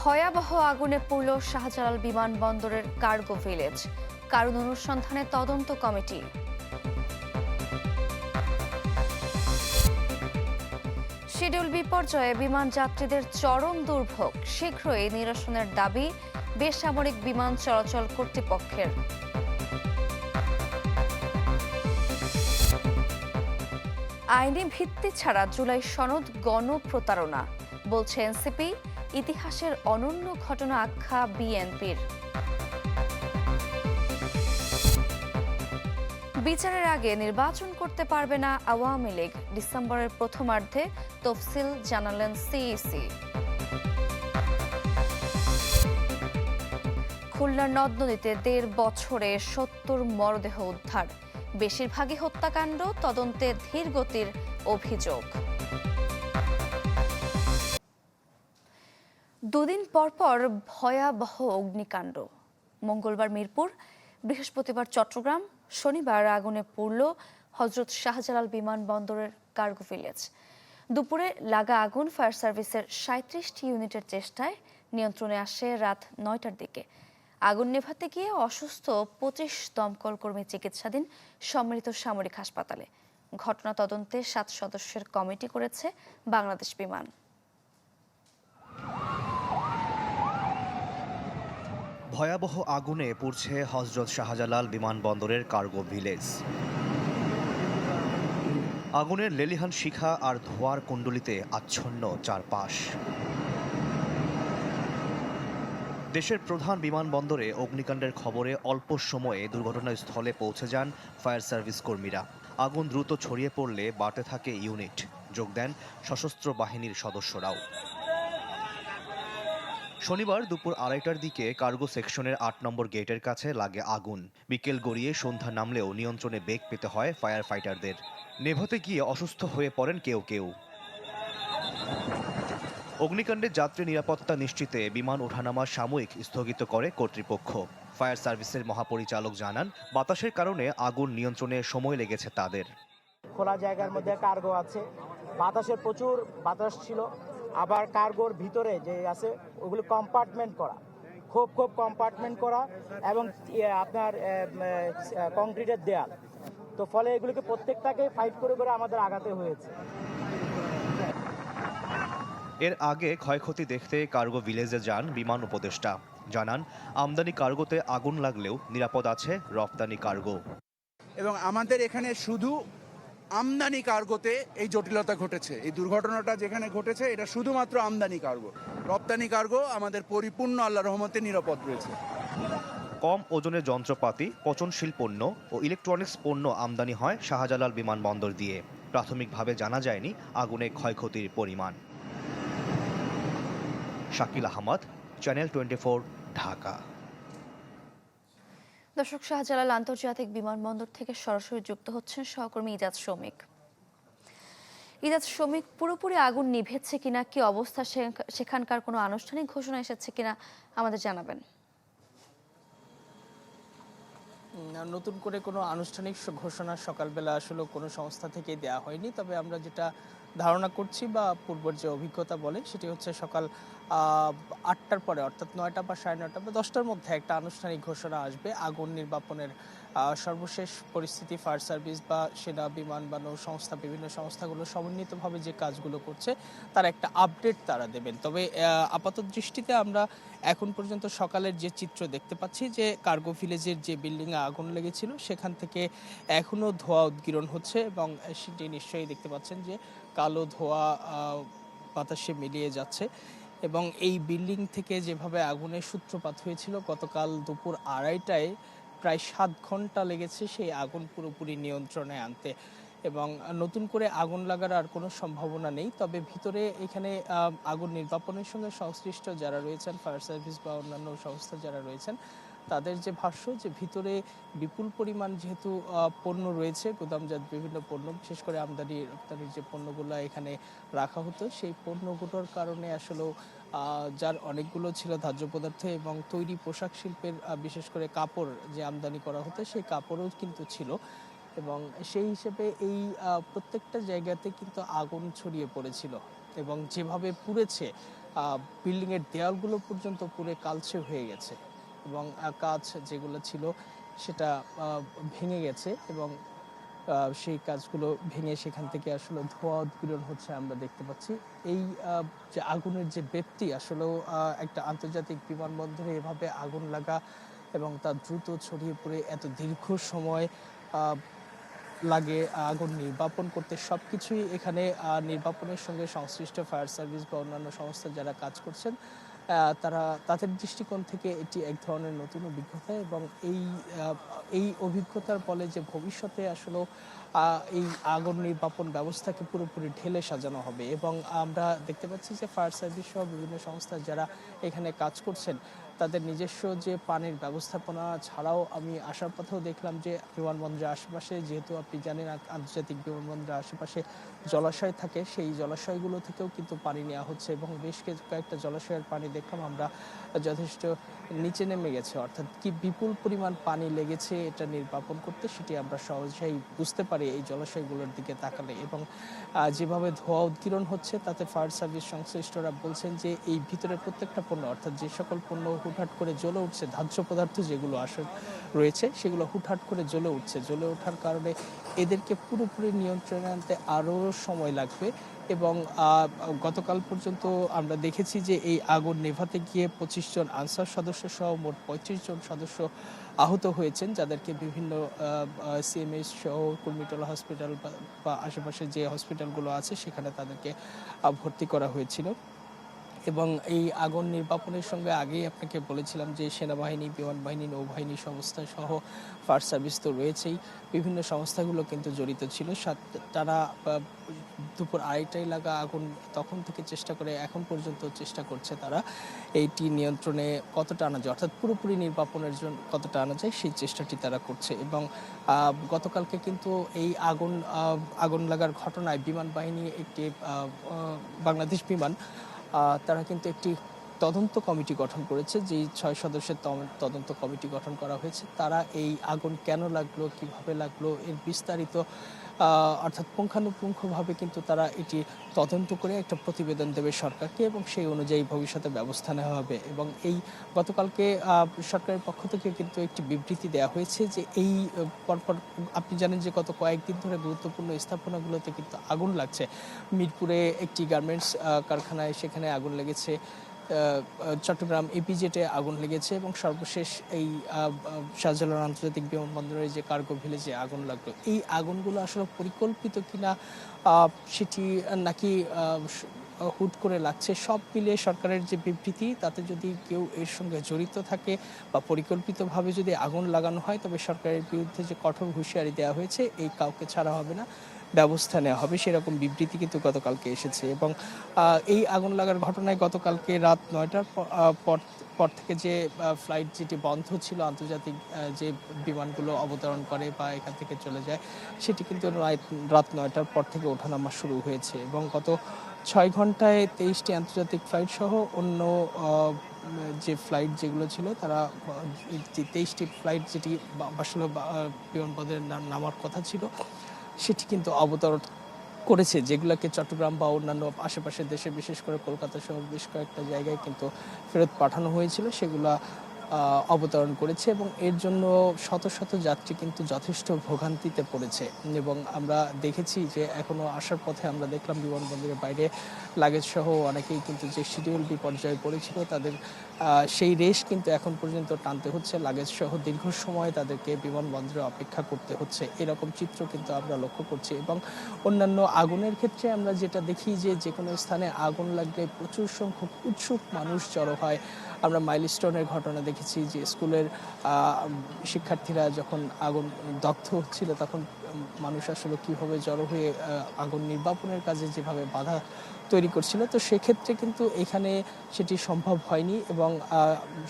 ভয়াবহ আগুনে পুড়ল শাহজালাল বিমানবন্দরের কার্গো ভিলেজ। কারণ অনুসন্ধানে তদন্ত কমিটি। শিডিউল বিপর্যয়ে বিমান যাত্রীদের চরম দুর্ভোগ, শীঘ্রই নিরসনের দাবি বেসামরিক বিমান চলাচল কর্তৃপক্ষের। আইনি ভিত্তি ছাড়া জুলাই সনদ গণপ্রতারণা, বলছে এনসিপি। ইতিহাসের অনন্য ঘটনা আখ্যা বিএনপির। বিচারের আগে নির্বাচন করতে পারবে না আওয়ামী লীগ। ডিসেম্বরের প্রথমার্ধে তফসিল জানালেন সিইসি। খুলনার নদ নদীতে দেড় বছরে সত্তর মরদেহ উদ্ধার। বেশিরভাগই হত্যাকাণ্ড, তদন্তে ধীর গতির অভিযোগ। দুদিন পর পর ভয়াবহ অগ্নিকাণ্ড। মঙ্গলবার মিরপুর, বৃহস্পতিবার চট্টগ্রাম, শনিবার আগুনে পুড়ল হজরত শাহজালাল বিমানবন্দরের কার্গো ভিলেজ। দুপুরে লাগা আগুন ফায়ার সার্ভিসের সাঁত্রিশটি ইউনিটের চেষ্টায় নিয়ন্ত্রণে আসে রাত নয়টার দিকে। আগুন নেভাতে গিয়ে অসুস্থ পঁচিশ দমকল কর্মী চিকিৎসাধীন সম্মিলিত সামরিক হাসপাতালে। ঘটনা তদন্তে সাত সদস্যের কমিটি করেছে বাংলাদেশ বিমান। ভয়াবহ আগুনে পুড়ছে হজরত শাহজালাল বিমানবন্দরের কার্গো ভিলেজ। আগুনের লেলিহান শিখা আর ধোয়ার কুণ্ডলিতে আচ্ছন্ন চারপাশ। দেশের প্রধান বিমানবন্দরে অগ্নিকাণ্ডের খবরে অল্প সময়ে দুর্ঘটনাস্থলে পৌঁছে যান ফায়ার সার্ভিস কর্মীরা। আগুন দ্রুত ছড়িয়ে পড়লে বাড়তে থাকে ইউনিট। যোগ দেন সশস্ত্র বাহিনীর সদস্যরাও। শনিবার দুপুর আড়াইটার দিকে কার্গো সেকশনের আট নম্বর গেটের কাছে লাগে আগুন। বিকেল গড়িয়ে সন্ধ্যা নামলেও নিয়ন্ত্রণে বেগ পেতে হয় ফায়ার ফাইটারদের। নেভাতে গিয়ে অসুস্থ হয়ে পড়েন কেউ কেউ। অগ্নিকাণ্ডে যাত্রী নিরাপত্তা নিশ্চিতে বিমান ওঠানামা সাময়িক স্থগিত করে কর্তৃপক্ষ। ফায়ার সার্ভিসের মহাপরিচালক জানান, বাতাসের কারণে আগুন নিয়ন্ত্রণে সময় লেগেছে তাদের। খোলা জায়গার মধ্যে কার্গো আছে। বাতাসের প্রচুর বাতাস ছিল। আবার কার্গোর ভিতরে যে আছে, ওগুলো কম্পার্টমেন্ট করা। খুব খুব কম্পার্টমেন্ট করা এবং আপনার কংক্রিটের দেয়াল। তো ফলে এগুলোকে প্রত্যেকটাকে ফাইট করে করে আমাদের আগাতে হয়েছে। এর আগে ক্ষয়ক্ষতি দেখতে কার্গো ভিলেজে যান বিমান উপদেষ্টা। জানান আমদানি কার্গোতে আগুন লাগলেও নিরাপদ আছে রপ্তানি কার্গো। এবং আমাদের এখানে শুধু আমদানি কার্গোতে এই জটিলতা ঘটেছে। এই দুর্ঘটনাটা যেখানে ঘটেছে এটা শুধুমাত্র আমদানি কার্গো। রপ্তানি কার্গো আমাদের পরিপূর্ণ আল্লাহ রহমতে নিরাপদ রয়েছে। কম ওজনের যন্ত্রপাতি পচনশীল পণ্য ও ইলেকট্রনিক্স পণ্য আমদানি হয় শাহজালাল বিমানবন্দর দিয়ে। প্রাথমিকভাবে জানা যায়নি আগুনে ক্ষয়ক্ষতির পরিমাণ। Shakil Ahmed channel twenty Dhaka. দর্শক শাহজালাল আন্তর্জাতিক বিমানবন্দর থেকে সরাসরি যুক্ত হচ্ছেন সহকর্মী ইজাজ শ্রমিক। ইজাজ শ্রমিক পুরোপুরি আগুন নিভেছে কিনা কি অবস্থা সে- সেখানকার কোনো আনুষ্ঠানিক ঘোষণা এসেছে কিনা আমাদের জানাবেন। নতুন করে কোনো আনুষ্ঠানিক ঘোষণা সকালবেলা আসলে কোনো সংস্থা থেকে দেওয়া হয়নি তবে আমরা যেটা ধারণা করছি বা পূর্বর যে অভিজ্ঞতা বলে, সেটি হচ্ছে সকাল আটটার পরে, অর্থাৎ নয়টা বা সাড়ে নয়টা বা দশটার মধ্যে একটা আনুষ্ঠানিক ঘোষণা আসবে। আগুন নির্বাপনের সর্বশেষ পরিস্থিতি, ফায়ার সার্ভিস বা সেনা, বিমান বা নৌ সংস্থা বিভিন্ন সংস্থাগুলো সমন্বিতভাবে যে কাজগুলো করছে, তার একটা আপডেট তারা দেবেন। তবে আপাত দৃষ্টিতে আমরা এখন পর্যন্ত সকালের যে চিত্র দেখতে পাচ্ছি, যে কার্গো ভিলেজের যে বিল্ডিংয়ে আগুন লেগেছিল, সেখান থেকে এখনও ধোঁয়া উদ্গীরণ হচ্ছে এবং সেটি নিশ্চয়ই দেখতে পাচ্ছেন যে কালো ধোঁয়া বাতাসে মিলিয়ে যাচ্ছে এবং এই বিল্ডিং থেকে যেভাবে আগুনের সূত্রপাত হয়েছিল, গতকাল দুপুর আড়াইটায় প্রায় সাত ঘণ্টা লেগেছে সেই আগুন পুরোপুরি নিয়ন্ত্রণে আনতে এবং নতুন করে আগুন লাগার আর কোনো সম্ভাবনা নেই। তবে ভিতরে এখানে আগুন নির্বাপনের সঙ্গে সংশ্লিষ্ট যারা রয়েছেন, ফায়ার সার্ভিস বা অন্যান্য সংস্থা যারা রয়েছেন তাদের যে ভাষ্য যে ভিতরে বিপুল পরিমাণ যেহেতু পণ্য রয়েছে, গুদামজাত বিভিন্ন পণ্য, বিশেষ করে আমদানি, রপ্তানির যে পণ্যগুলো এখানে রাখা হতো, সেই পণ্যগুলোর কারণে আসলে যার অনেকগুলো ছিল ধার্য পদার্থ এবং তৈরি পোশাক শিল্পের বিশেষ করে কাপড় যে আমদানি করা হতো, সেই কাপড়ও কিন্তু ছিল এবং সেই হিসেবে এই প্রত্যেকটা জায়গাতে কিন্তু আগুন ছড়িয়ে পড়েছিল এবং যেভাবে পুড়েছে বিল্ডিংয়ের দেয়ালগুলো পর্যন্ত পুড়ে কালচে হয়ে গেছে। এবং কাজ যেগুলো ছিল সেটা ভেঙে গেছে এবং সেই কাজগুলো ভেঙে সেখান থেকে আসলে ধোঁয়া উদ্গীরণ হচ্ছে আমরা দেখতে পাচ্ছি। এই যে আগুনের যে ব্যক্তি আসলেও একটা আন্তর্জাতিক বিমানবন্দরে এভাবে আগুন লাগা এবং তা দ্রুত ছড়িয়ে পড়ে এত দীর্ঘ সময় লাগে আগুন নির্বাপন করতে সব কিছুই এখানে নির্বাপনের সঙ্গে সংশ্লিষ্ট ফায়ার সার্ভিস বা অন্যান্য সংস্থা যারা কাজ করছেন তারা তাদের দৃষ্টিকোণ থেকে এটি এক ধরনের নতুন অভিজ্ঞতা এবং এই এই অভিজ্ঞতার ফলে যে ভবিষ্যতে আসলে এই আগুন নির্বাপন ব্যবস্থাকে পুরোপুরি ঢেলে সাজানো হবে এবং আমরা দেখতে পাচ্ছি যে ফায়ার সার্ভিস সহ বিভিন্ন সংস্থা যারা এখানে কাজ করছেন তাদের নিজস্ব যে পানির ব্যবস্থাপনা ছাড়াও আমি আসার পথেও দেখলাম যে বিমানবন্দরের আশেপাশে, যেহেতু আপনি জানেন আন্তর্জাতিক বিমানবন্দরের আশেপাশে জলাশয় থাকে, সেই জলাশয়গুলো থেকেও কিন্তু পানি নেওয়া হচ্ছে এবং বেশ কিছু কয়েকটা জলাশয়ের পানি দেখলাম। আমরা যথেষ্ট নিচে নেমে গেছে। অর্থাৎ কি বিপুল পরিমাণ পানি লেগেছে এটা নির্বাপন করতে সেটি আমরা সহজেই বুঝতে পারি এই জলাশয়গুলোর দিকে তাকালে। এবং যেভাবে ধোঁয়া উদ্গীরণ হচ্ছে, তাতে ফায়ার সার্ভিস সংশ্লিষ্টরা বলছেন যে এই ভিতরে প্রত্যেকটা পণ্য, অর্থাৎ যে সকল পণ্য হুটহাট করে জ্বলে উঠছে, ধার্য পদার্থ যেগুলো আসে রয়েছে, সেগুলো হুটহাট করে জ্বলে উঠছে। জ্বলে ওঠার কারণে এদেরকে পুরোপুরি নিয়ন্ত্রণে আনতে আরও সময় লাগবে। এবং গতকাল পর্যন্ত আমরা দেখেছি যে এই আগুন নেভাতে গিয়ে পঁচিশ জন আনসার সদস্য সহ মোট পঁয়ত্রিশ জন সদস্য আহত হয়েছেন, যাদেরকে বিভিন্ন সিএমএস সহ কুর্মিটলা হসপিটাল বা- আশেপাশে যে হসপিটালগুলো আছে সেখানে তাদেরকে ভর্তি করা হয়েছিল। এবং এই আগুন নির্বাপনের সঙ্গে আগেই আপনাকে বলেছিলাম যে সেনাবাহিনী বিমান বাহিনী নৌবাহিনী সংস্থা সহ ফায়ার সার্ভিস তো রয়েছেই। বিভিন্ন সংস্থাগুলো কিন্তু জড়িত ছিল। তারা দুপুর আড়াইটায় লাগা আগুন তখন থেকে চেষ্টা করে, এখন পর্যন্ত চেষ্টা করছে তারা। এইটি নিয়ন্ত্রণে কতটা আনা যায়, অর্থাৎ পুরোপুরি নির্বাপনের জন্য কতটা আনা যায়, সেই চেষ্টাটি তারা করছে। এবং গতকালকে কিন্তু এই আগুন আগুন লাগার ঘটনায় বিমান বাহিনী একটি বাংলাদেশ বিমান তারা কিন্তু একটি তদন্ত কমিটি গঠন করেছে, যেই ছয় সদস্যের তদন্ত কমিটি গঠন করা হয়েছে, তারা এই আগুন কেন লাগল, কীভাবে লাগল, এর বিস্তারিত অর্থাৎ পুঙ্খানুপুঙ্খভাবে কিন্তু তারা এটি তদন্ত করে একটা প্রতিবেদন দেবে সরকারকে এবং সেই অনুযায়ী ভবিষ্যতে ব্যবস্থা নেওয়া হবে এবং এই গতকালকে সরকারের পক্ষ থেকে কিন্তু একটি বিবৃতি দেওয়া হয়েছে যে এই পরপর, আপনি জানেন যে গত কয়েকদিন ধরে গুরুত্বপূর্ণ স্থাপনাগুলোতে কিন্তু আগুন লাগছে। মিরপুরে একটি গার্মেন্টস কারখানায় সেখানে আগুন লেগেছে। চট্টগ্রাম এপিজেটে আগুন লেগেছে এবং সর্বশেষ এই শাহজালাল আন্তর্জাতিক বিমানবন্দরে যে কার্গো ভিলেজে আগুন লাগল। এই আগুনগুলো আসলে পরিকল্পিত কিনা সেটি নাকি হুট করে লাগছে, সব মিলিয়ে সরকারের যে বিবৃতি, তাতে যদি কেউ এর সঙ্গে জড়িত থাকে বা পরিকল্পিতভাবে যদি আগুন লাগানো হয়, তবে সরকারের বিরুদ্ধে যে কঠোর হুঁশিয়ারি দেওয়া হয়েছে, এই কাউকে ছাড়া হবে না। ব্যবস্থা নেওয়া হবে, সেরকম বিবৃতি কিন্তু গতকালকে এসেছে এবং এই আগুন লাগার ঘটনায় গতকালকে রাত নয়টার পর পর থেকে যে ফ্লাইট যেটি বন্ধ ছিল, আন্তর্জাতিক যে বিমানগুলো অবতরণ করে বা এখান থেকে চলে যায়, সেটি কিন্তু রাত- নয়টার পর থেকে ওঠানামা শুরু হয়েছে এবং গত ছয় ঘন্টায় তেইশটি আন্তর্জাতিক ফ্লাইট সহ অন্য যে ফ্লাইট যেগুলো ছিল, তারা তেইশটি ফ্লাইট যেটি বা- আসলে বিমানবন্দরে নামার কথা ছিল। সেটি কিন্তু অবতরণ করেছে, যেগুলোকে চট্টগ্রাম বা অন্যান্য আশেপাশের দেশে, বিশেষ করে কলকাতা সহ বেশ কয়েকটা জায়গায় কিন্তু ফেরত পাঠানো হয়েছিল। সেগুলা অবতরণ করেছে এবং এর জন্য শত শত যাত্রী কিন্তু যথেষ্ট ভোগান্তিতে পড়েছে। এবং আমরা দেখেছি যে এখনও আসার পথে আমরা দেখলাম বিমানবন্দরের বাইরে লাগেজ সহ অনেকেই কিন্তু যে শিডিউল বিপর্যয়ে পড়েছিল তাদের সেই রেশ কিন্তু এখন পর্যন্ত টানতে হচ্ছে। লাগেজ সহ দীর্ঘ সময় তাদেরকে বিমানবন্দরে অপেক্ষা করতে হচ্ছে। এরকম চিত্র কিন্তু আমরা লক্ষ্য করছি এবং অন্যান্য আগুনের ক্ষেত্রে আমরা যেটা দেখি যে যে কোনো স্থানে আগুন লাগলে প্রচুর সংখ্যক উৎসুক মানুষ জড়ো হয়। আমরা মাইলস্টোনের ঘটনা দেখেছি যে স্কুলের শিক্ষার্থীরা যখন আগুন দগ্ধ হচ্ছিল, তখন মানুষ আসলে কীভাবে জড়ো হয়ে আগুন নির্বাপনের কাজে যেভাবে বাধা তৈরি করছিল। তো সেক্ষেত্রে কিন্তু এখানে সেটি সম্ভব হয়নি এবং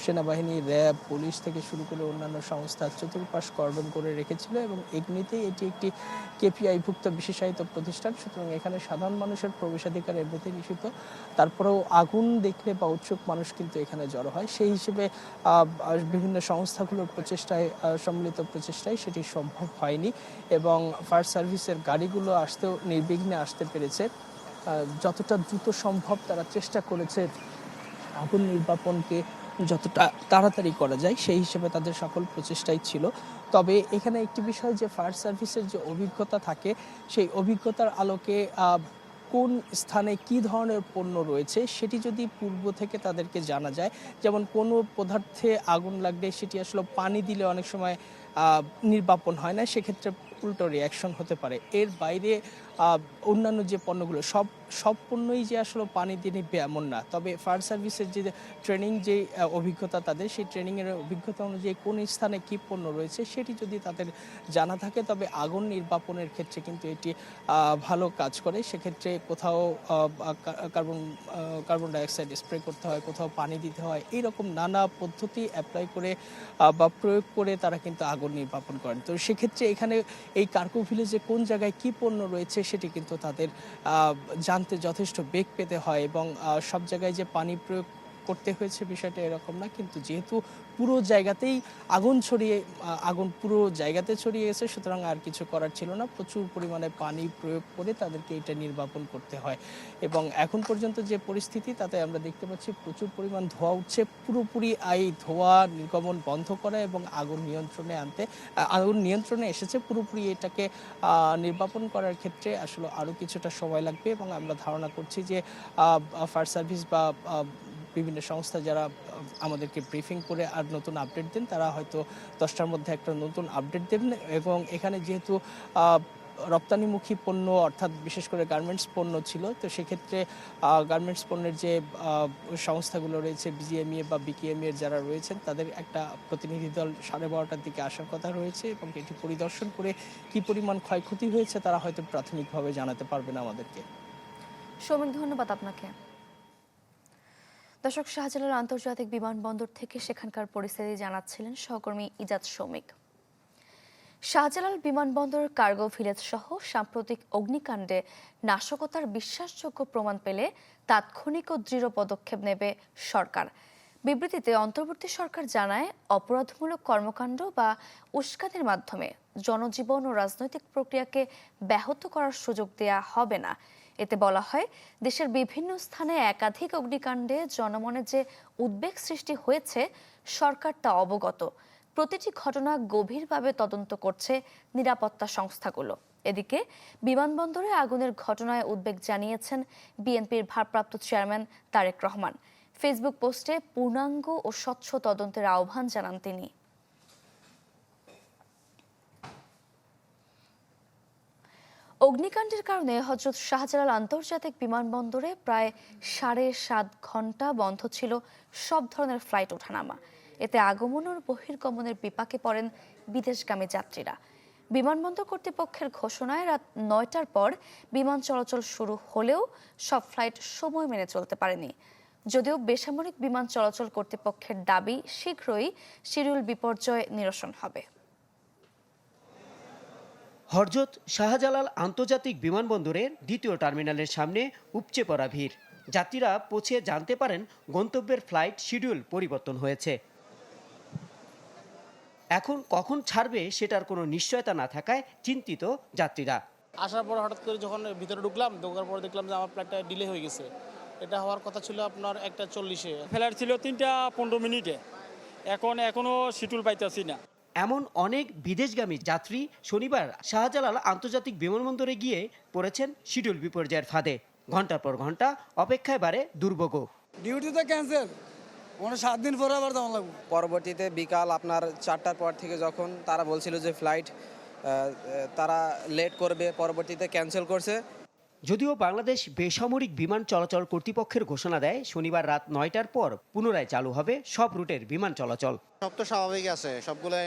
সেনাবাহিনী, র্যাব, পুলিশ থেকে শুরু করে অন্যান্য সংস্থা চতুর্পাশ কর্ডন করে রেখেছিল এবং এমনিতেই এটি একটি কেপিআইভুক্ত বিশেষায়িত প্রতিষ্ঠান। সুতরাং এখানে সাধারণ মানুষের প্রবেশাধিকার এমনিতেই নিষিদ্ধ। তারপরেও আগুন দেখলে বা উৎসুক মানুষ কিন্তু এখানে জড়ো হয়। সেই হিসেবে বিভিন্ন সংস্থাগুলোর প্রচেষ্টায় সম্মিলিত প্রচেষ্টায় সেটি সম্ভব হয়নি এবং ফায়ার সার্ভিসের গাড়িগুলো আসতেও নির্বিঘ্নে আসতে পেরেছে। যতটা দ্রুত সম্ভব তারা চেষ্টা করেছে আগুন নির্বাপনকে যতটা তাড়াতাড়ি করা যায়, সেই হিসেবে তাদের সকল প্রচেষ্টাই ছিল। তবে এখানে একটি বিষয় যে ফায়ার সার্ভিসের যে অভিজ্ঞতা থাকে, সেই অভিজ্ঞতার আলোকে কোন স্থানে কি ধরনের পণ্য রয়েছে সেটি যদি পূর্ব থেকে তাদেরকে জানা যায়, যেমন কোনো পদার্থে আগুন লাগলে সেটি আসলে পানি দিলে অনেক সময় নির্বাপন হয় না, সেক্ষেত্রে উল্টো রিয়াকশন হতে পারে। এর বাইরে অন্যান্য যে পণ্যগুলো, সব সব পণ্যই যে আসলে পানি দিয়ে এমন না। তবে ফায়ার সার্ভিসের যে ট্রেনিং যে অভিজ্ঞতা তাদের, সেই ট্রেনিংয়ের অভিজ্ঞতা অনুযায়ী কোন স্থানে কী পণ্য রয়েছে সেটি যদি তাদের জানা থাকে, তবে আগুন নির্বাপনের ক্ষেত্রে কিন্তু এটি ভালো কাজ করে। সেক্ষেত্রে কোথাও কার্বন কার্বন ডাইঅক্সাইড স্প্রে করতে হয়, কোথাও পানি দিতে হয়, এইরকম নানা পদ্ধতি অ্যাপ্লাই করে বা প্রয়োগ করে তারা কিন্তু আগুন নির্বাপন করেন। তো সেক্ষেত্রে এখানে এই কার্কো ভিলেজে কোন জায়গায় কী পণ্য রয়েছে সেটি কিন্তু তাদের জানতে যথেষ্ট বেগ পেতে হয় এবং সব জায়গায় যে পানি প্রয়োগ করতে হয়েছে বিষয়টা এরকম না, কিন্তু যেহেতু পুরো জায়গাতেই আগুন ছড়িয়ে, আগুন পুরো জায়গাতে ছড়িয়ে গেছে, সুতরাং আর কিছু করার ছিল না। প্রচুর পরিমাণে পানি প্রয়োগ করে তাদেরকে এটা নির্বাপন করতে হয়। এবং এখন পর্যন্ত যে পরিস্থিতি, তাতে আমরা দেখতে পাচ্ছি প্রচুর পরিমাণ ধোঁয়া উঠছে। পুরোপুরি এই ধোঁয়া নির্গমন বন্ধ করা এবং আগুন নিয়ন্ত্রণে আনতে, আগুন নিয়ন্ত্রণে এসেছে। পুরোপুরি এটাকে নির্বাপন করার ক্ষেত্রে আসলে আরও কিছুটা সময় লাগবে এবং আমরা ধারণা করছি যে ফায়ার সার্ভিস বা বিভিন্ন সংস্থা যারা আমাদেরকে ব্রিফিং করে আর নতুন আপডেট দেন, তারা হয়তো দশটার মধ্যে একটা নতুন আপডেট দেবেন এবং এখানে যেহেতু রপ্তানিমুখী পণ্য অর্থাৎ বিশেষ করে গার্মেন্টস পণ্য ছিল, তো সেক্ষেত্রে গার্মেন্টস পণ্যের যে সংস্থাগুলো রয়েছে বিজিএমইএ বা বিকেএমইএর যারা রয়েছেন, তাদের একটা প্রতিনিধি দল সাড়ে বারোটার দিকে আসার কথা রয়েছে এবং এটি পরিদর্শন করে কি পরিমাণ ক্ষয়ক্ষতি হয়েছে, তারা হয়তো প্রাথমিকভাবে জানাতে পারবেন আমাদেরকে। সৌমিক ধন্যবাদ আপনাকে। দর্শক, শাহজালাল আন্তর্জাতিক বিমানবন্দর থেকে সেখানকার পরিস্থিতি জানাচ্ছিলেন সহকর্মী ইজাজ সৌমিক শাহজালাল বিমানবন্দর, কার্গো ভিলেজ সহ সাম্প্রতিক অগ্নিকাণ্ডে নাশকতার বিশ্বাসযোগ্য প্রমাণ পেলে তাৎক্ষণিক ও দৃঢ় পদক্ষেপ নেবে সরকার। বিবৃতিতে অন্তর্বর্তী সরকার জানায়, অপরাধমূলক কর্মকাণ্ড বা উস্কানির মাধ্যমে জনজীবন ও রাজনৈতিক প্রক্রিয়াকে ব্যাহত করার সুযোগ দেয়া হবে না। এতে বলা হয়, দেশের বিভিন্ন স্থানে একাধিক অগ্নিকাণ্ডে জনমনে যে উদ্বেগ সৃষ্টি হয়েছে সরকার তা অবগত। প্রতিটি ঘটনা গভীরভাবে তদন্ত করছে নিরাপত্তা সংস্থাগুলো। এদিকে, বিমানবন্দরে আগুনের ঘটনায় উদ্বেগ জানিয়েছেন বিএনপির ভারপ্রাপ্ত চেয়ারম্যান তারেক রহমান। ফেসবুক পোস্টে পূর্ণাঙ্গ ও স্বচ্ছ তদন্তের আহ্বান জানান তিনি। অগ্নিকাণ্ডের কারণে হজরত শাহজালাল আন্তর্জাতিক বিমানবন্দরে প্রায় সাড়ে সাত ঘণ্টা বন্ধ ছিল সব ধরনের ফ্লাইট ওঠানামা। এতে আগমন ও বহির্গমনের বিপাকে পড়েন বিদেশগামী যাত্রীরা। বিমানবন্দর কর্তৃপক্ষের ঘোষণায় রাত নয়টার পর বিমান চলাচল শুরু হলেও সব ফ্লাইট সময় মেনে চলতে পারেনি। যদিও বেসামরিক বিমান চলাচল কর্তৃপক্ষের দাবি শীঘ্রই শিডিউল বিপর্যয় নিরসন হবে। হরজত শাহজালাল আন্তর্জাতিক বিমানবন্দরের দ্বিতীয় টার্মিনালের সামনে উপচে পড়া ভিড়। যাত্রীরা পৌঁছে জানতে পারেন গন্তব্যের ফ্লাইট শিডিউল পরিবর্তন হয়েছে। এখন কখন ছাড়বে সেটার কোনো নিশ্চয়তা না থাকায় চিন্তিত যাত্রীরা। আসার পর হঠাৎ করে যখন ভিতরে ঢুকলাম ঢোকার পর দেখলাম যে আমার ফ্লাইটটা ডিলে হয়ে গেছে। এটা হওয়ার কথা ছিল আপনার একটা চল্লিশে। ফ্লাইট ছিল তিনটা পনেরো মিনিটে। এখন এখনও শিটুল পাইতেছি না। এমন অনেক বিদেশগামী যাত্রী শনিবার শাহজালাল আন্তর্জাতিক বিমানবন্দরে গিয়ে পড়েছেন শিডিউল বিপর্যয়ের ফাঁদে। ঘণ্টার পর ঘণ্টা অপেক্ষায় বাড়ে দুর্ভোগ। ডিউটি তো ক্যান্সেল মানে সাত দিন পরে আবার যাওয়া লাগবে। পরবর্তীতে বিকাল আপনার চারটার পর থেকে যখন তারা বলছিল যে ফ্লাইট তারা লেট করবে পরবর্তীতে ক্যান্সেল করছে। যদিও বাংলাদেশ বেসামরিক বিমান চলাচল কর্তৃপক্ষের ঘোষণা দেয় শনিবার রাত নয়টার পর পুনরায় চালু হবে সব রুটের বিমান চলাচল। সব তো স্বাভাবিক আছে সবগুলো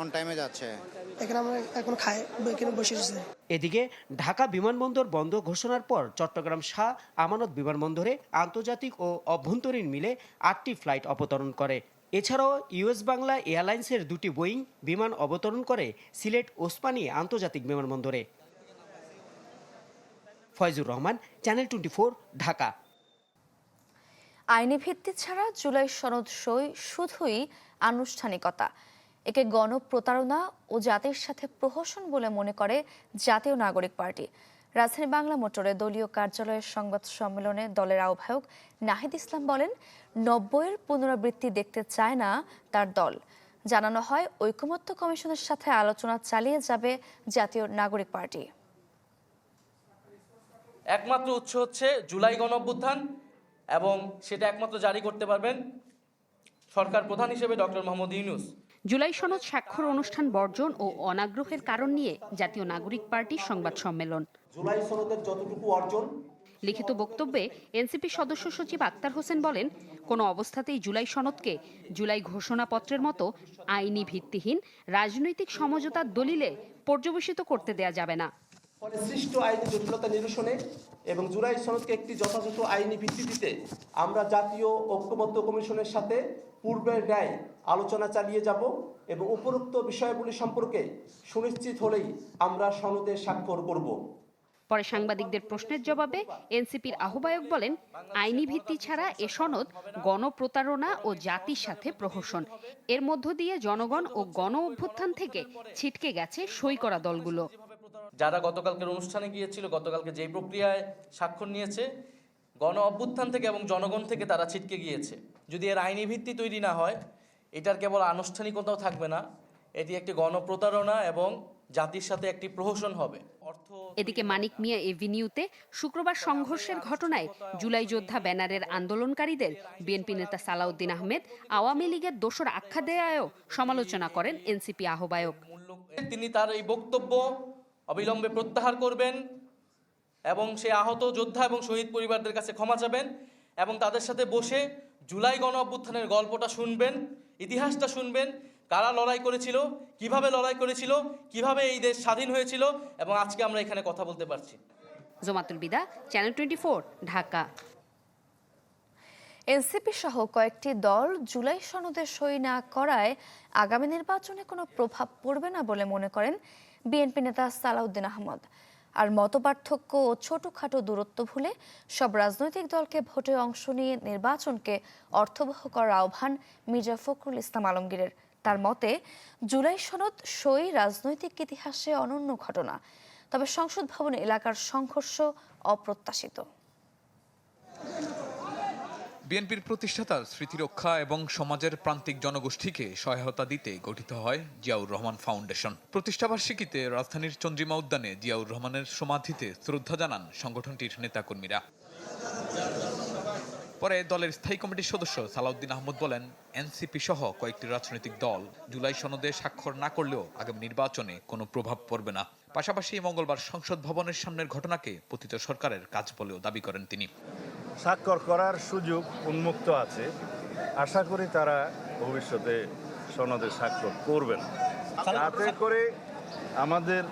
অন টাইমে যাচ্ছে। এখানে আমরা এখন খাই এখানে বসে এদিকে ঢাকা বিমানবন্দর বন্ধ ঘোষণার পর চট্টগ্রাম শাহ আমানত বিমানবন্দরে আন্তর্জাতিক ও অভ্যন্তরীণ মিলে আটটি ফ্লাইট অবতরণ করে। এছাড়াও ইউএস বাংলা এয়ারলাইন্সের দুটি বোয়িং বিমান অবতরণ করে সিলেট ওসমানী আন্তর্জাতিক বিমানবন্দরে। Faizur Rahman channel twenty Dhaka. আইনি ভিত্তি ছাড়া জুলাই সনদ সই শুধুই আনুষ্ঠানিকতা। একে গণপ্রতারণা ও জাতির সাথে প্রহসন বলে মনে করে জাতীয় নাগরিক পার্টি। রাজধানী বাংলা মোটরে দলীয় কার্যালয়ের সংবাদ সম্মেলনে দলের আহ্বায়ক নাহিদ ইসলাম বলেন, নব্বইয়ের পুনরাবৃত্তি দেখতে চায় না তার দল। জানানো হয়, ঐকমত্য কমিশনের সাথে আলোচনা চালিয়ে যাবে জাতীয় নাগরিক পার্টি। একমাত্র উৎস হচ্ছে জুলাই গণ অভ্যুত্থান এবং সেটা একমাত্র জারি করতে পারবেন সরকার প্রধান হিসেবে ডক্টর মোহাম্মদ ইউনুস। জুলাই সনদ স্বাক্ষর অনুষ্ঠান বর্জন ও অনাগ্রহের কারণ নিয়ে জাতীয় নাগরিক পার্টির সংবাদ সম্মেলন। জুলাই সনদের যতটুকু অর্জন। লিখিত বক্তব্যে এনসিপি সদস্য সচিব আক্তার হোসেন বলেন কোনো অবস্থাতেই জুলাই সনদকে জুলাই ঘোষণাপত্রের মতো আইনি ভিত্তিহীন রাজনৈতিক সমঝোতার দলিলে পর্যবেসিত করতে দেয়া যাবে না। ফলে সৃষ্ট আইনি জটিলতা নিরসনে এবং জুলাই সনদকে একটি যথাযথ আইনি ভিত্তি দিতে আমরা জাতীয় ঐক্যমত্য কমিশনের সাথে পূর্বের ন্যায় আলোচনা চালিয়ে যাব এবং উপরোক্ত বিষয়গুলি সম্পর্কে সুনিশ্চিত হলেই আমরা সনদে স্বাক্ষর করব। পরে সাংবাদিকদের প্রশ্নের জবাবে এনসিপির আহ্বায়ক বলেন, আইনি ভিত্তি ছাড়া এ সনদ গণপ্রতারণা ও জাতির সাথে প্রহসন। এর মধ্য দিয়ে জনগণ ও গণ অভ্যুত্থান থেকে ছিটকে গেছে সই করা দলগুলো। যারা গতকালকের অনুষ্ঠানে গিয়েছিল গতকালকে যেই প্রক্রিয়ায় স্বাক্ষর নিয়েছে গণ অভ্যুত্থান থেকে এবং জনগণ থেকে তারা ছিটকে গিয়েছে। যদি এর আইনি ভিত্তি তৈরি না হয় এটার কেবল আনুষ্ঠানিকতাও থাকবে না। এটি একটি গণপ্রতারণা এবং জাতির সাথে একটি প্রহসন হবে। অর্থ এদিকে মানিক মিয়া এভিনিউতে শুক্রবার সংঘর্ষের ঘটনায় জুলাই যোদ্ধা ব্যানারের আন্দোলনকারীদের বিএনপি নেতা সালাউদ্দিন আহমেদ আওয়ামী লীগের দোষর আখ্যা দেয়ায়ও সমালোচনা করেন এনসিপি আহ্বায়ক। তিনি তার এই বক্তব্য অবিলম্বে প্রত্যাহার করবেন এবং সে আহত যোদ্ধা এবং শহীদ পরিবারদের কাছে ক্ষমা চাবেন এবং তাদের সাথে বসে জুলাই গণ অভ্যুত্থানের গল্পটা শুনবেন ইতিহাসটা শুনবেন কারা লড়াই করেছিল কীভাবে লড়াই করেছিল কীভাবে এই দেশ স্বাধীন হয়েছিল এবং আজকে আমরা এখানে কথা বলতে পারছি। জোমাতুল বিদা চ্যানেল টোয়েন্টি ঢাকা। এনসিপি সহ কয়েকটি দল জুলাই সনদে সই না করায় আগামী নির্বাচনে কোনো প্রভাব পড়বে না বলে মনে করেন বিএনপি নেতা সালাউদ্দিন আহমদ। আর মতপার্থক্য ও ছোটখাটো দূরত্ব ভুলে সব রাজনৈতিক দলকে ভোটে অংশ নিয়ে নির্বাচনকে অর্থবহ করার আহ্বান মির্জা ফখরুল ইসলাম আলমগীরের। তার মতে, জুলাই সনদ সই রাজনৈতিক ইতিহাসে অনন্য ঘটনা। তবে সংসদ ভবন এলাকার সংঘর্ষ অপ্রত্যাশিত। বিএনপির প্রতিষ্ঠাতার স্মৃতিরক্ষা এবং সমাজের প্রান্তিক জনগোষ্ঠীকে সহায়তা দিতে গঠিত হয় জিয়াউর রহমান ফাউন্ডেশন। প্রতিষ্ঠাবার্ষিকীতে রাজধানীর চন্দ্রিমা উদ্যানে জিয়াউর রহমানের সমাধিতে শ্রদ্ধা জানান সংগঠনটির নেতাকর্মীরা। পরে দলের স্থায়ী কমিটির সদস্য সালাউদ্দিন আহমদ বলেন, এনসিপি সহ কয়েকটি রাজনৈতিক দল জুলাই সনদে স্বাক্ষর না করলেও আগামী নির্বাচনে কোনো প্রভাব পড়বে না। পাশাপাশি মঙ্গলবার সংসদ ভবনের সামনের ঘটনাকে পতিত সরকারের কাজ বলেও দাবি করেন তিনি। স্বাক্ষর করার সুযোগ উন্মুক্ত আছে। আশা করি তারা ভবিষ্যতে সনদে স্বাক্ষর করবেন। তাতে করে আমাদের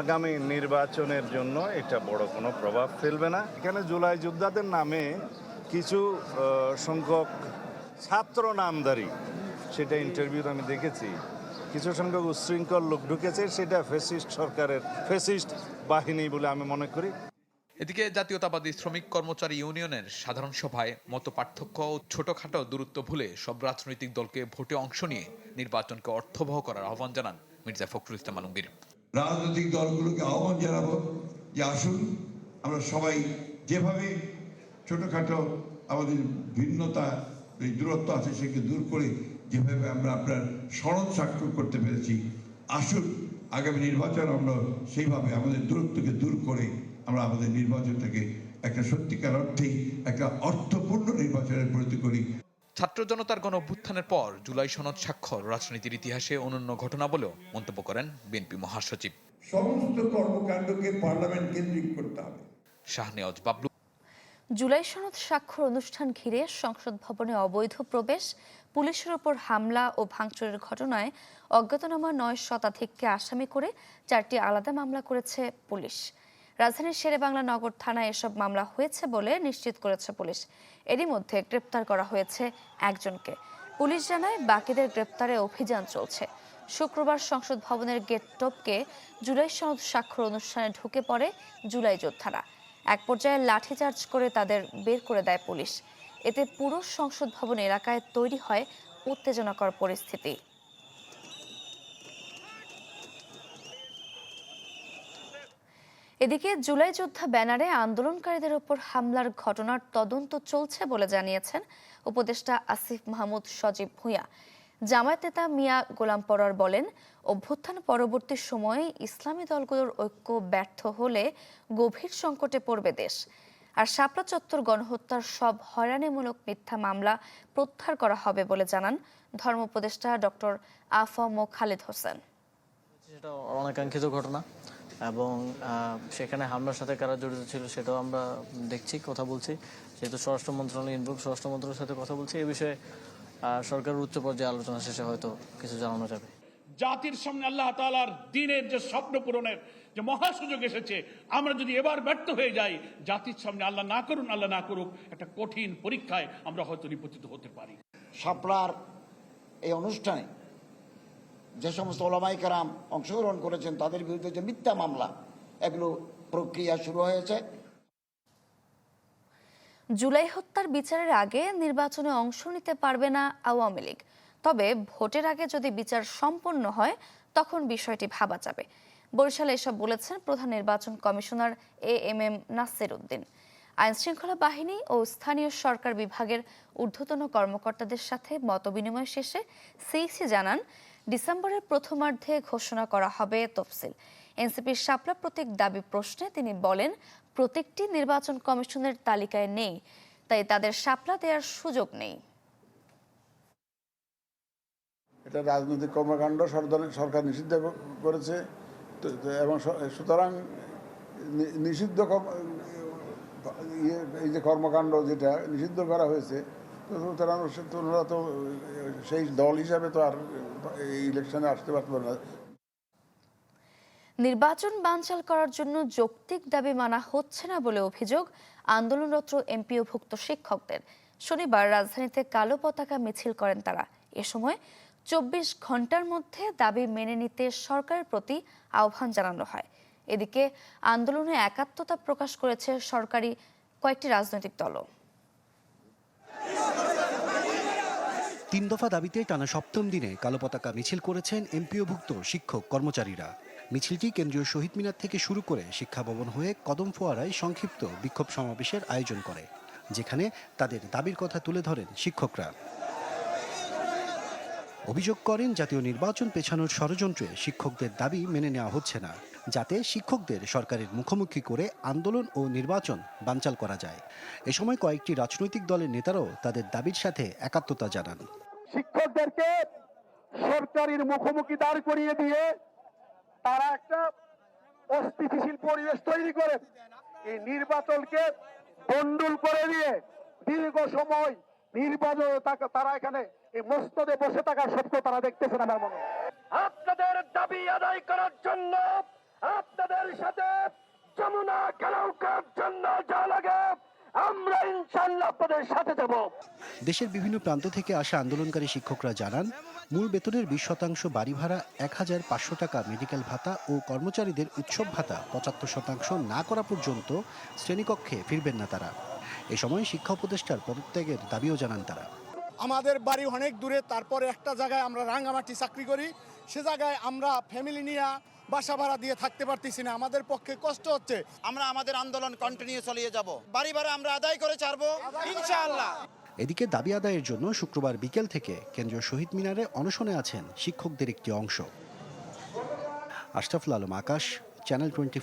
আগামী নির্বাচনের জন্য এটা বড় কোনো প্রভাব ফেলবে না। এখানে জুলাই যোদ্ধাদের নামে কিছু সংখ্যক ছাত্র নামদারি সেটা ইন্টারভিউতে আমি দেখেছি। কিছু সংখ্যক উচ্ছৃঙ্খল লোক ঢুকেছে সেটা ফেসিস্ট সরকারের ফেসিস্ট বাহিনী বলে আমি মনে করি। এদিকে জাতীয়তাবাদী শ্রমিক কর্মচারী ইউনিয়নের সাধারণ সভায় মত পার্থক্য ও ছোটখাটো দূরত্ব ভুলে সব রাজনৈতিক দলকে ভোটে অংশ নিয়ে নির্বাচনকে অর্থবহ করার আহ্বান জানান মির্জা ফখরুল ইসলাম আলমগীর। রাজনৈতিক দলগুলোকে আহ্বান জানাব যে আসুন, আমরা সবাই যেভাবে ছোটখাটো আমাদের ভিন্নতা দূরত্ব আছে সেকে দূর করে যেভাবে আমরা আপনার সনদ স্বাক্ষর করতে পেরেছি, আসুন, আগামী নির্বাচন আমরা সেইভাবে আমাদের দূরত্বকে দূর করে আমরা আমাদের নির্বাচনটাকে একটা সত্যিকার অর্থেই একটা অর্থপূর্ণ নির্বাচনের পরিণতি করি। ছাত্র জনতার গণ অভ্যুত্থানের পর জুলাই সনদ স্বাক্ষর রাজনীতির ইতিহাসে অনন্য ঘটনা বলেও মন্তব্য করেন বিএনপি মহাসচিব। সমস্ত কর্মকাণ্ডকে পার্লামেন্ট কেন্দ্রিক করতে হবে। শাহনেওয়াজ বাবলু। জুলাই সনদ স্বাক্ষর অনুষ্ঠান ঘিরে সংসদ ভবনে অবৈধ প্রবেশ পুলিশের ওপর হামলা ও ভাঙচুরের ঘটনায় অজ্ঞাতনামা নয় শতাধিককে আসামি করে চারটি আলাদা মামলা করেছে পুলিশ। রাজধানীর শেরেবাংলা নগর থানায় এসব মামলা হয়েছে বলে নিশ্চিত করেছে পুলিশ। এরই মধ্যে গ্রেপ্তার করা হয়েছে একজনকে। পুলিশ জানায়, বাকিদের গ্রেপ্তারে অভিযান চলছে। শুক্রবার সংসদ ভবনের গেট টপকে জুলাই সনদ স্বাক্ষর অনুষ্ঠানে ঢুকে পড়ে জুলাই যোদ্ধারা। এক পর্যায়ে লাঠিচার্জ করে তাদের বের করে দেয় পুলিশ। এতে পুরো সংসদ ভবন এলাকায় তৈরি হয় উত্তেজনাকর পরিস্থিতি। এদিকে জুলাই যোদ্ধা ব্যানারে আন্দোলনকারীদের ওপর হামলার ঘটনার তদন্ত চলছে বলে জানিয়েছেন উপদেষ্টা আসিফ মাহমুদ সজীব ভূঁইয়া। জামায়াত নেতা মিয়া গোলাম পরার বলেন, অভ্যুত্থান পরবর্তী সময়ে ইসলামী দলগুলোর ঐক্য ব্যর্থ হলে গভীর সংকটে পড়বে দেশ। আর শাপলা চত্বর গণহত্যার সব হয়রানিমূলক মিথ্যা মামলা প্রত্যাহার করা হবে বলে জানান ধর্ম উপদেষ্টা ডক্টর আফম খালেদ হোসেন। অনাকাঙ্ক্ষিত ঘটনা। এবং সেখানে হামলার সাথে কারা জড়িত ছিল সেটাও আমরা দেখছি কথা বলছি। যেহেতু স্বরাষ্ট্র মন্ত্রণালয় ইনভলভ স্বরাষ্ট্র মন্ত্রণালয়ের সাথে কথা বলছি এ বিষয়ে সরকারের উচ্চ পর্যায়ে আলোচনা শেষে হয়তো কিছু জানানো যাবে। জাতির সামনে আল্লাহ তালার দিনের যে স্বপ্ন পূরণের যে মহা সুযোগ এসেছে আমরা যদি এবার ব্যর্থ হয়ে যাই জাতির সামনে আল্লাহ না করুন আল্লাহ না করুক একটা কঠিন পরীক্ষায় আমরা হয়তো নিপতিত হতে পারি। শাপলার এই অনুষ্ঠানে যে সমস্ত ওলামাই কারাম অংশগ্রহণ করেছেন, তাদের বিরুদ্ধে যে মিথ্যা মামলা, এগুলো প্রক্রিয়া শুরু হয়েছে। জুলাই হত্যার বিচারের আগে নির্বাচনে অংশ নিতে পারবে না আওয়ামী লীগ। তবে ভোটের আগে যদি বিচার সম্পন্ন হয়, তখন বিষয়টি ভাবা যাবে। বরিশালে এসব বলেছেন প্রধান নির্বাচন commissioner A M M Nasir Uddin. আইন শৃঙ্খলা বাহিনী ও স্থানীয় সরকার বিভাগের ঊর্ধ্বতন কর্মকর্তাদের সাথে মতবিনিময় শেষে সিইসি জানান ডিসেম্বরের প্রথমার্ধে ঘোষণা করা হবে তফসিল। এনসিপির শাপলা প্রতীক দাবি প্রশ্নে তিনি বলেন প্রত্যেকটি নির্বাচন কমিশনের তালিকায় নেই, তাই তাদের শাপলা দেওয়ার সুযোগ নেই। এটা রাজনৈতিক কর্মকাণ্ড সরকার- নিষিদ্ধ করেছে। এবং সুতরাং নিষিদ্ধ ইয়ে এই যে কর্মকাণ্ড যেটা নিষিদ্ধ করা হয়েছে সুতরাং তো, সেই দল হিসাবে তো আর ইলেকশনে আসতে পারবে না। নির্বাচন বানচাল করার জন্য যৌক্তিক দাবি মানা হচ্ছে না বলে অভিযোগ আন্দোলনরত এমপিওভুক্ত শিক্ষকদের। শনিবার রাজধানীতে কালো পতাকা মিছিল করেন তারা। এ সময় চব্বিশ ঘণ্টার মধ্যে দাবি মেনে নিতে সরকারের প্রতি আহ্বান জানানো হয়। এদিকে আন্দোলনে একাত্মতা প্রকাশ করেছে সরকারি কয়েকটি রাজনৈতিক দলও। তিন দফা দাবিতে টানা সপ্তম দিনে কালো পতাকা মিছিল করেছেন এমপিওভুক্ত শিক্ষক কর্মচারীরা। মিছিলটি কেন্দ্রীয় শহীদ মিনার থেকে শুরু করে শিক্ষা ভবন হয়ে কদম ফোয়ারায় সংক্ষিপ্ত বিক্ষোভ সমাবেশের আয়োজন করে, যেখানে তাদের দাবির কথা তুলে ধরেন শিক্ষকরা। অভিযোগ করেন, জাতীয় নির্বাচন পেছানোর ষড়যন্ত্রে শিক্ষকদের দাবি মেনে নেওয়া হচ্ছে না, যাতে শিক্ষকদের সরকারের মুখোমুখি করে আন্দোলন ও নির্বাচন বানচাল করা যায়। এ সময় কয়েকটি রাজনৈতিক দলের নেতারাও তাদের দাবির সাথে একাত্মতা জানান। শিক্ষকদেরকে সরকারের মুখোমুখি দাঁড় করিয়ে দিয়ে তারা একটা অস্থিতিশীল পরিবেশ তৈরি করে এই নির্বাচনকে বন্ডুল করে দিয়ে দীর্ঘ সময় নির্বাচন তারা এখানে এই মস্তদে বসে থাকার সত্য তারা দেখতেছেন আমার মনে। আপনাদের দাবি আদায় করার জন্য, আপনাদের সাথে যমুনা খেলার জন্য যা লাগে আমরা ইনশাল্লাহ আপনাদের সাথে যাব। দেশের বিভিন্ন প্রান্ত থেকে আসা আন্দোলনকারী শিক্ষকরা জানান মূল বেতনের বিশ শতাংশ বাড়ি ভাড়া এক হাজার পাঁচশো টাকা মেডিকেল ভাতা ও কর্মচারীদের উৎসব ভাতা পঁচাত্তর শতাংশ না করা পর্যন্ত শ্রেণীকক্ষে ফিরবেন না তারা। এ সময় শিক্ষা উপদেষ্টার পদত্যাগের দাবিও জানান তারা। আমাদের বাড়ি অনেক দূরে তারপরে একটা জায়গায় আমরা রাঙ্গামাটি চাকরি করি। সে জায়গায় আমরা ফ্যামিলি নিয়ে বাসা ভাড়া দিয়ে থাকতে পারতেছি না। আমাদের পক্ষে কষ্ট হচ্ছে। আমরা আমাদের আন্দোলন কন্টিনিউ চালিয়ে যাব। বাড়ি ভাড়া আমরা আদায় করে ছাড়বো ইনশাআল্লাহ। এদিকে দাবি আদায়ের জন্য শুক্রবার বিকেল থেকে কেন্দ্রীয় শহীদ মিনারে অনশনে আছেন শিক্ষকদের একটি অংশ। Ashraful Alam Akash channel twenty